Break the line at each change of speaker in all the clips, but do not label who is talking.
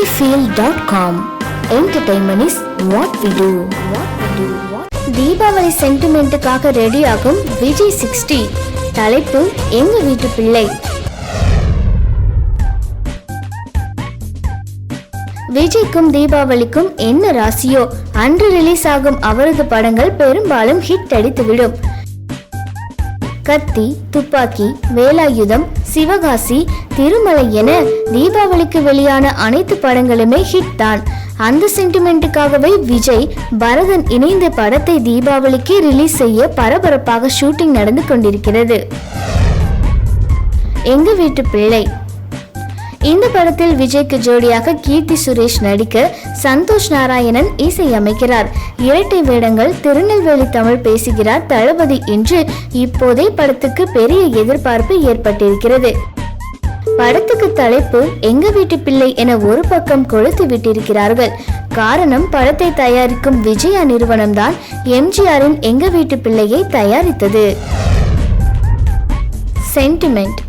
cinefield.com Entertainment is what we do. What we do. Deepavali சென்டிமெண்ட்டுக்காக ரெடியாகும் Vijay sixty தலைப்பு எங்க வீட்டு பிள்ளை விஜய்க்கும் தீபாவளிக்கும் என்ன ராசியோ அன்று ரிலீஸ் ஆகும் அவரது படங்கள் பெரும்பாலும் ஹிட் அடித்துவிடும் கத்தி துப்பாக்கி வேலாயுதம் சிவகாசி திருமலை என தீபாவளிக்கு வெளியான அனைத்து படங்களுமே ஹிட் தான். அந்த சென்டிமெண்ட்டுக்காகவே விஜய் பரதன் இணைந்த படத்தை தீபாவளிக்கு ரிலீஸ் செய்ய பரபரப்பாக ஷூட்டிங் நடந்து கொண்டிருக்கிறது. எங்க வீட்டு பிள்ளை இந்த படத்தில் விஜய்க்கு ஜோடியாக கீர்த்தி சுரேஷ் நடிக்க சந்தோஷ் நாராயணன் இசையமைக்கிறார் இரட்டை வேடங்கள் திருநெல்வேலி தமிழ் பேசுகிறார் தளபதி என்று இப்போதே படத்துக்கு பெரிய எதிர்பார்ப்பு ஏற்பட்டிருக்கிறது. படத்துக்கு தலைப்பு எங்க வீட்டு பிள்ளை என ஒரு பக்கம் கொளுத்து விட்டிருக்கிறார்கள். காரணம் படத்தை தயாரிக்கும் விஜயா நிறுவனம்தான் எம்ஜிஆரின் எங்க வீட்டு பிள்ளையை தயாரித்தது. சென்டிமெண்ட்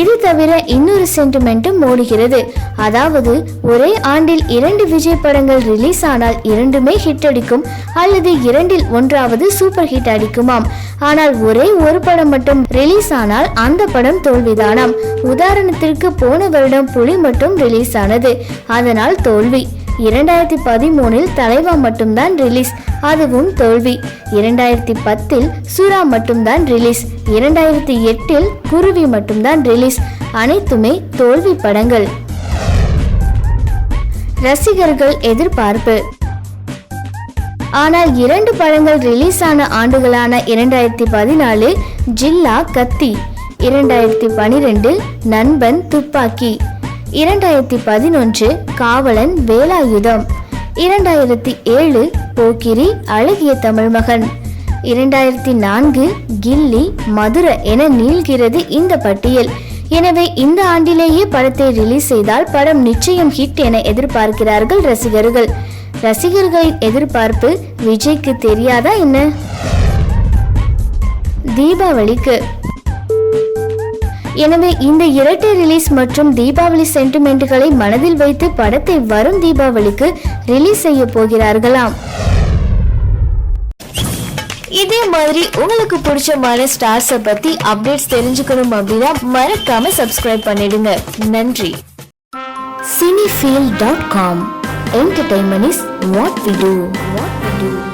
இது தவிர இன்னொரு சென்டிமெண்ட்டும் ஓடுகிறது. அதாவது ஒரே ஆண்டில் இரண்டு விஜய் படங்கள் ரிலீஸ் ஆனால் இரண்டுமே ஹிட் அடிக்கும் அல்லது இரண்டில் ஒன்றாவது சூப்பர் ஹிட் அடிக்குமாம். ஆனால் ஒரே ஒரு படம் மட்டும் ரிலீஸ் ஆனால் அந்த படம் தோல்விதானாம். உதாரணத்திற்கு போன வருடம் புலி மட்டும் ரிலீஸ் ஆனது. அதனால் தோல்வி. இரண்டாயிரத்தி பதிமூணில் தலைவா மட்டும்தான் ரிலீஸ் அதுவும் தோல்வி. இரண்டாயிரத்தி பத்தில் சுறா மட்டும்தான் ரிலீஸ் இரண்டாயிரத்தி எட்டில் குருவி மட்டும்தான் ரிலீஸ். அனைத்துமே தோல்வி படங்கள். ரசிகர்கள் எதிர்பார்ப்பு. ஆனால் இரண்டு படங்கள் ரிலீஸ் ஆன ஆண்டுகளான இரண்டாயிரத்தி பதினாலு ஜில்லா கத்தி இரண்டாயிரத்தி பனிரெண்டு நண்பன் துப்பாக்கி. இரண்டாயிரத்தி பதினொன்று காவலன் வேலாயுதம். இரண்டாயிரத்தி ஏழு போக்கிரி அழகிய தமிழ்மகன் இரண்டாயிரத்தி நான்கு கில்லி மதுரை என நீள்கிறது இந்த பட்டியல். எனவே இந்த ஆண்டிலேயே படத்தை ரிலீஸ் செய்தால் படம் நிச்சயம் ஹிட் என எதிர்பார்க்கிறார்கள் ரசிகர்கள். ரசிகர்களின் எதிர்பார்ப்பு விஜய்க்கு தெரியாதா என்ன? தீபாவளிக்கு எனவே இந்த இரட்டை ரிலீஸ் மற்றும் தீபாவளி சென்டிமெண்ட்டுகளை மனதில் வைத்து படத்தை வரும் தீபாவளிக்கு ரிலீஸ் செய்ய போகிறார்களாம். இதே மாதிரி உங்களுக்கு பிடிச்சமான ஸ்டார்ஸை பத்தி அப்டேட்ஸ் தெரிஞ்சுக்கணும் அப்படின்னா மறக்காம சப்ஸ்கிரைப் பண்ணிடுங்க. நன்றி. Cinefeel dot com entertainment is what we do what we do